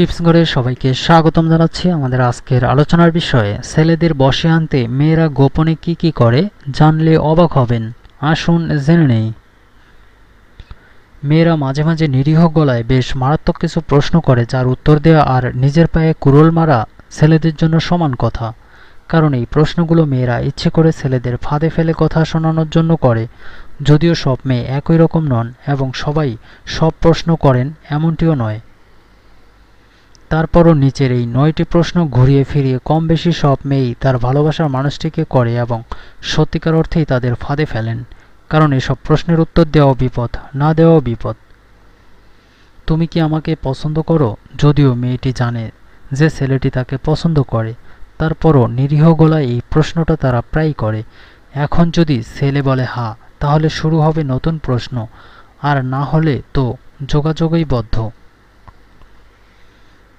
Tips ঘরে সবাইকে স্বাগতম জানাচ্ছি আমাদের আজকের আলোচনার বিষয়ে। ছেলেদের বসে আনতে মেয়েরা গোপনে কি কি করে জানলে অবাক হবেন? আসুন জেনে নেই। মেয়েরা মাঝে মাঝে নিরীহ গলায় বেশ মারাত্মক কিছু প্রশ্ন করে, যার উত্তর দেওয়া আর নিজের পায়ে কুরল মারা ছেলেদের জন্য সমান কথা। কারণ এই প্রশ্নগুলো মেয়েরা ইচ্ছে করে ছেলেদের ফাঁদে ফেলে কথা শোনানোর জন্য করে। যদিও সব মেয়ে একই রকম নন, এবং সবাই সব প্রশ্ন করেন এমনটিও নয়। তারপরও নিচের এই নয়টি প্রশ্ন ঘুরিয়ে ফিরিয়ে কম বেশি সব মেয়েই তার ভালোবাসার মানুষটিকে করে এবং সত্যিকার অর্থেই তাদের ফাঁদে ফেলেন। কারণ এসব প্রশ্নের উত্তর দেওয়াও বিপদ, না দেওয়াও বিপদ। তুমি কি আমাকে পছন্দ করো? যদিও মেয়েটি জানে যে ছেলেটি তাকে পছন্দ করে, তারপরও নিরীহ গলায় এই প্রশ্নটা তারা প্রায় করে। এখন যদি ছেলে বলে, হা, তাহলে শুরু হবে নতুন প্রশ্ন, আর না হলে তো যোগাযোগই বদ্ধ।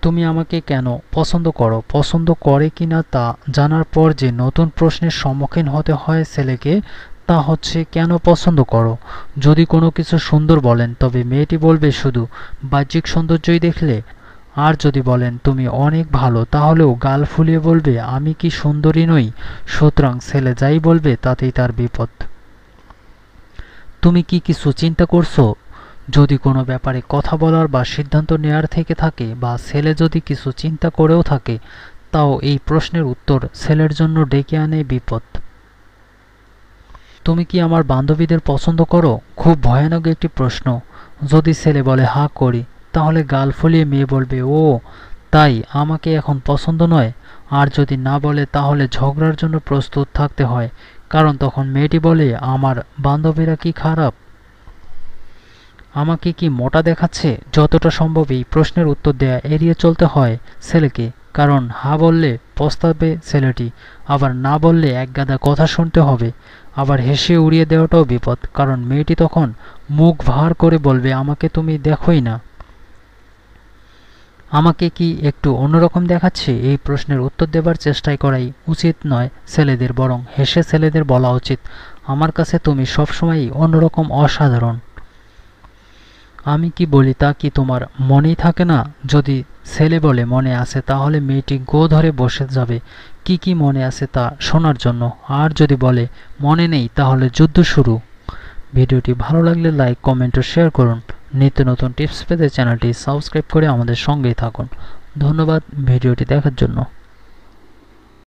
তুমি আমাকে কেন পছন্দ করো? পছন্দ করে কি না তা জানার পর যে নতুন প্রশ্নের সম্মুখীন হতে হয় ছেলেকে, তা হচ্ছে কেন পছন্দ করো? যদি কোনো কিছু সুন্দর বলেন, তবে মেয়েটি বলবে শুধু, বাহ্যিক সৌন্দর্যই দেখলে? আর যদি বলেন, তুমি অনেক ভালো, তাহলেও গাল ফুলিয়ে বলবে, আমি কি সুন্দরী নই? সুতরাং ছেলে যাই বলবে, তাতেই তার বিপদ। তুমি কি কিছু চিন্তা করছ? যদি কোনো ব্যাপারে কথা বলার বা সিদ্ধান্ত নেয়ার থেকে থাকে বা ছেলে যদি কিছু চিন্তা করেও থাকে, তাও এই প্রশ্নের উত্তর ছেলের জন্য ডেকে আনে বিপদ। তুমি কি আমার বান্ধবীদের পছন্দ করো? খুব ভয়ানক একটি প্রশ্ন। যদি ছেলে বলে, হা, করি। তাহলে গাল ফুলিয়ে মেয়ে বলবে, ও, তাই আমাকে এখন পছন্দ নয়। আর যদি না বলে, তাহলে ঝগড়ার জন্য প্রস্তুত থাকতে হয়। কারণ তখন মেয়েটি বলে, আমার বান্ধবীরা কি খারাপ? আমাকে কি মোটা দেখাচ্ছে? যতটা সম্ভব এই প্রশ্নের উত্তর দেয়া এড়িয়ে চলতে হয় ছেলেকে, কারণ হা বললে পস্তাবে ছেলেটি, আবার না বললে একগাদা কথা শুনতে হবে। আবার হেসে উড়িয়ে দেওয়াটাও বিপদ, কারণ মেয়েটি তখন মুখ ভার করে বলবে, আমাকে তুমি দেখোই না। আমাকে কি একটু অন্যরকম দেখাচ্ছে? এই প্রশ্নের উত্তর দেবার চেষ্টাই করাই উচিত নয় ছেলেদের, বরং হেসে ছেলেদের বলা উচিত। আমার কাছে তুমি সবসময়ই অন্যরকম অসাধারণ। আমি কি বলি তা কি তোমার মনেই থাকে না? যদি ছেলে বলে মনে আছে, তাহলে মেয়েটি গো ধরে বসে যাবে। কি কি মনে আছে তা শোনার জন্য। আর যদি বলে মনে নেই, তাহলে যুদ্ধ শুরু। ভিডিওটি ভালো লাগলে লাইক, কমেন্ট ও শেয়ার করুন। নিত্য নতুন টিপস পেতে চ্যানেলটি সাবস্ক্রাইব করে আমাদের সঙ্গেই থাকুন। ধন্যবাদ ভিডিওটি দেখার জন্য।